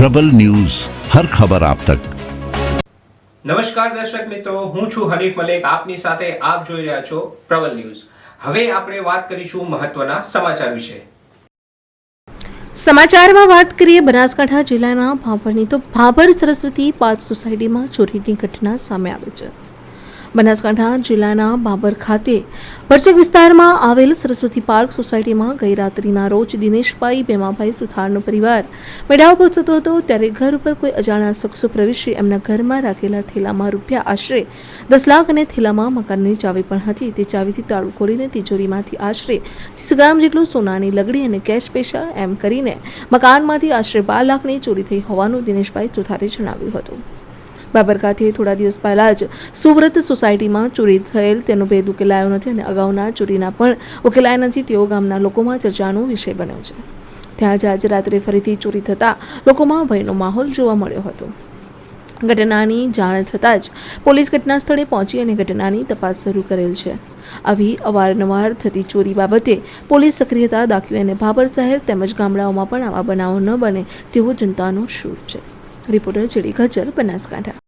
પ્રબલ news હર ખબર આપ તક. નમસ્કાર દર્શક મિત્રો હું છું હરીફ મલેક આપની સાથે આપ જોઈ રહ્યા છો પ્રબલ ન્યૂઝ. હવે આપણે વાત કરીશું મહત્વના સમાચાર વિશે. સમાચારમાં વાત કરીએ બનાસકાંઠા જિલ્લાના ભાભરની તો ભાભર સરસ્વતી પાર્ક સોસાયટીમાં ચોરીની ઘટના સામે આવી છે. બનાસકાંઠા જિલ્લાના બાબર ખાતે ભરચક વિસ્તારમાં આવેલ સરસ્વતી પાર્ક સોસાયટીમાં ગઈ રાત્રિના રોજ દિનેશભાઈ ભેમાભાઈ સુથારનો પરિવાર મેળાવ પર થતો હતો ત્યારે ઘર ઉપર કોઈ અજાણ્યા શખ્સો પ્રવેશી એમના ઘરમાં રાખેલા થેલામાં રૂપિયા આશરે દસ લાખ અને થેલામાં મકાનની ચાવી પણ હતી. તે ચાવીથી તાળું ખોલીને તિજોરીમાંથી આશરે ત્રીસ ગ્રામ જેટલું સોનાની લગડી અને કેશ પૈસા એમ કરીને મકાનમાંથી આશરે બાર લાખની ચોરી થઈ હોવાનું દિનેશભાઈ સુથારે જણાવ્યું હતું. બાબર થોડા દિવસ પહેલાં જ સુવ્રત સોસાયટીમાં ચોરી થયેલ તેનો ભેદ ઉકેલાયો નથી અને અગાઉના ચોરીના પણ ઉકેલાયા નથી. તેઓ ગામના લોકોમાં ચર્ચાનો વિષય બન્યો છે. ત્યાં જ આજે રાત્રે ફરીથી ચોરી થતાં લોકોમાં ભયનો માહોલ જોવા મળ્યો હતો. ઘટનાની જાણ થતાં જ પોલીસ ઘટના સ્થળે પહોંચી અને ઘટનાની તપાસ શરૂ કરેલ છે. આવી અવારનવાર થતી ચોરી બાબતે પોલીસ સક્રિયતા દાખવી અને ભાભર શહેર તેમજ ગામડાઓમાં પણ આવા બનાવો ન બને તેવો જનતાનો શૂર છે. રિપોર્ટર જેડી ગજર બનાસકાંઠા.